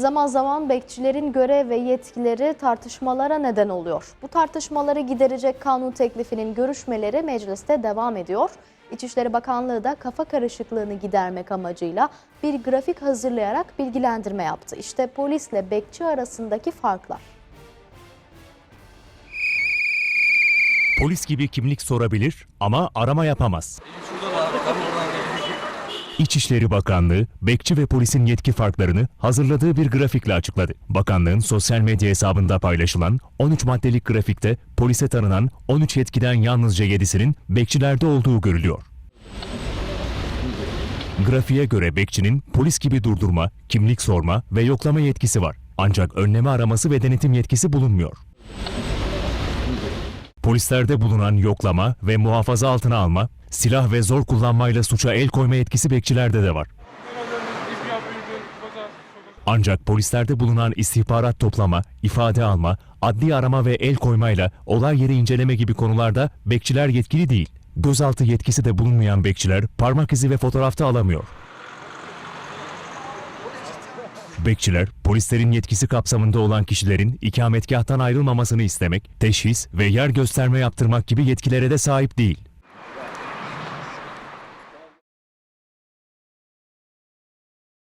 Zaman zaman bekçilerin görev ve yetkileri tartışmalara neden oluyor. Bu tartışmaları giderecek kanun teklifinin görüşmeleri mecliste devam ediyor. İçişleri Bakanlığı da kafa karışıklığını gidermek amacıyla bir grafik hazırlayarak bilgilendirme yaptı. İşte polisle bekçi arasındaki farklar. Polis gibi kimlik sorabilir ama arama yapamaz. İçişleri Bakanlığı, bekçi ve polisin yetki farklarını hazırladığı bir grafikle açıkladı. Bakanlığın sosyal medya hesabında paylaşılan 13 maddelik grafikte polise tanınan 13 yetkiden yalnızca 7'sinin bekçilerde olduğu görülüyor. Grafiğe göre bekçinin polis gibi durdurma, kimlik sorma ve yoklama yetkisi var. Ancak önleme araması ve denetim yetkisi bulunmuyor. Polislerde bulunan yoklama ve muhafaza altına alma, silah ve zor kullanmayla suça el koyma yetkisi bekçilerde de var. Ancak polislerde bulunan istihbarat toplama, ifade alma, adli arama ve el koymayla olay yeri inceleme gibi konularda bekçiler yetkili değil. Gözaltı yetkisi de bulunmayan bekçiler parmak izi ve fotoğrafta alamıyor. Bekçiler, polislerin yetkisi kapsamında olan kişilerin ikametgahtan ayrılmamasını istemek, teşhis ve yer gösterme yaptırmak gibi yetkilere de sahip değil.